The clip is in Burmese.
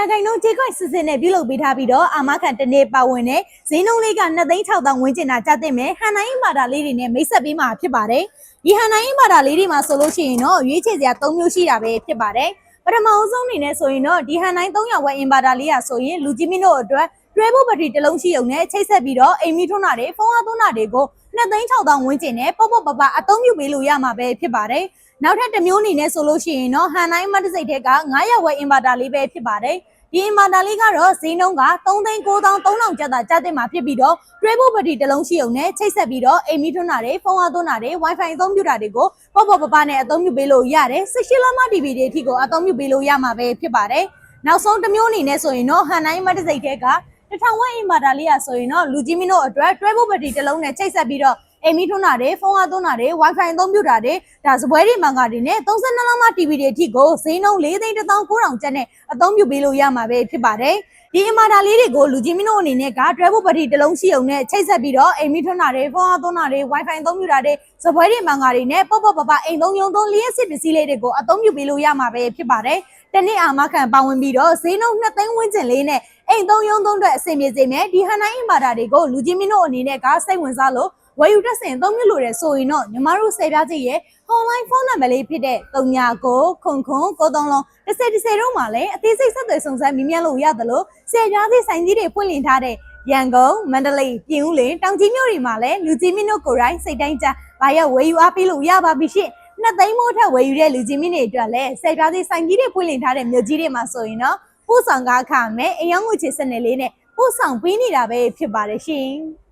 ရာခိုင်နှုန်းကြေးခွင့်စစ်စစ်နဲ့ပြုလုပ်ပေးထားပြီးတော့အာမခံတစ်နေ့ပါဝင်တဲ့ဈေးနှုန်းလေးက2,600ဝန်းကျင်တာကြားသိမယ်ဟန်နိုင်မာတာလေးတွေနဲ့မိတ်ဆက်ပေးမှာဖြစ်ပါတယ်ဒီဟန်နိုင်မာတာလေးတွေမှာဆိုလို့ရှိရင်တော့ရွေးချယ်စရာ၃မျိုးရှိတာပဲဖြစ်ပါတယ်ပထမအဆုံးအနေနဲ့ဆိုရင်တော့ဒီဟန်နိုင်300ဝက်အင်ဘာတာလေးอ่ะဆိုရင်လူကြီးမင်းတို့အတွက် တွဲဖို့ပတိတစ်လုံးရှိုံနဲ့ချိတ်ဆက်ပြီးတော့အိမ်မီထွန်းတာတွေဖုန်းအားသွန်းတာတွေကို2,600ဝန်းကျင်နဲ့ပေါ့ပေါ့ပပအသုံးပြုပေးလို့ရမှာပဲဖြစ်ပါတယ်နောက်ထပ်တစ်မျိုးအနေနဲ့ဆိုလို့ရှိရင်တော့ဟန်နိုင်မတ်တစိတ်ထက်က900ဝက်အင်ဘာတာလေးပဲဖြစ်ပါတယ်ဒီအင်ဘာတာလေးကတော့ဈေးနှုန်းက3,900,300ကျပ်သာကျပ်တဲ့မှာဖြစ်ပြီးတော့တွဲဖို့ပတိတစ်လုံးရှိုံနဲ့ချိတ်ဆက်ပြီးတော့အိမ်မီထွန်းတာတွေဖုန်းအားသွန်းတာတွေ Wi-Fi အသုံးပြုတာတွေကိုပေါ့ပေါ့ပပနဲ့အသုံးပြုပေးလို့ရတယ်16လမ TV တွေအထိကိုအသုံးပြုပေးလို့ရမှာပဲဖြစ်ပါတယ်နောက်ဆုံးတစ်မျိုးအနေနဲ့ဆိုရင်တော့ဟန်နိုင်မတ်တစိတ်ထက် ကတထောင်ဝက်အင်ဘာတာလေးอ่ะဆိုရင်တော့လူကြီးမင်းတို့အတွက်တွဲဖို့ပတိတစ်လုံးနဲ့ချိတ်ဆက်ပြီးတော့အိမ်မီထွန်းတာတွေဖုန်းအားသွန်းတာတွေ Wi-Fi အသုံးပြုတာတွေဒါစပွဲတွေမှန်ကားတွေနဲ့32လမ TV တွေအထိကိုဈေးနှုန်း4သိန်း1900ကျပ်နဲ့အသုံးပြုပေးလို့ရမှာပဲဖြစ်ပါတယ်ဒီအင်မာတာလေးတွေကိုလူကြီးမင်းတို့အနေနဲ့က travel buddy တစ်လုံးရှိအောင်နဲ့ချိတ်ဆက်ပြီးတော့အိမ်မီထွန်းတာတွေဖုန်းအားသွန်းတာတွေ Wi-Fi အသုံးပြုတာတွေစပွဲတွေမှန်ကားတွေနဲ့ပေါ့ပေါ့ပပအိမ်သုံးယုံသုံးလျှက်စစ်ပစ္စည်းလေးတွေကိုအသုံးပြုပေးလို့ရမှာပဲဖြစ်ပါတယ်တနေ့အာမခံပါဝင်ပြီးတော့ဈေးနှုန်း2သိန်းဝန်းကျင်လေးနဲ့ အိမ်သုံးယုံသုံးအတွက်အဆင်ပြေစေမယ်ဒီဟန်နိုင်အင်မာတာတွေကိုလူကြီးမင်းတို့အနေနဲ့ကစိတ်ဝင်စားလို့ဝယ်ယူတက်စင်အသုံးပြုလို့ရဆိုရင်တော့ညီမတို့ဆယ်ပြားကြီးရဲ့ online ဖုန်းနံပါတ်လေးဖြစ်တဲ့39ခွန်ခွန်93လုံးတစ်စက်တစ်စက်တော့မှလည်းအသေးစိတ်ဆက်သွယ်စုံစမ်းမြင်မြန်လို့ရတယ်လို့ဆယ်ပြားကြီးဆိုင်ကြီးတွေဖွင့်လှစ်ထားတဲ့ရန်ကုန်မန္တလေးပြင်ဦးလွင်တောင်ကြီးမြို့တွေမှာလည်းလူကြီးမင်းတို့ကိုယ်တိုင်စိတ်တိုင်းကြဘာရောက်ဝယ်ယူအားပေးလို့ရပါပြီရှင့်နှစ်သိန်းမိုးထက်ဝယ်ယူတဲ့လူကြီးမင်းတွေအတွက်လည်းဆယ်ပြားကြီးဆိုင်ကြီးတွေဖွင့်လှစ်ထားတဲ့မြို့ကြီးတွေမှာဆိုရင်တော့ ပို့ဆောင်ကားခမယ်အယောင်ငွေချစ်စနစ်လေးနဲ့ပို့ဆောင်ပေးနေတာပဲဖြစ်ပါတယ်ရှင်။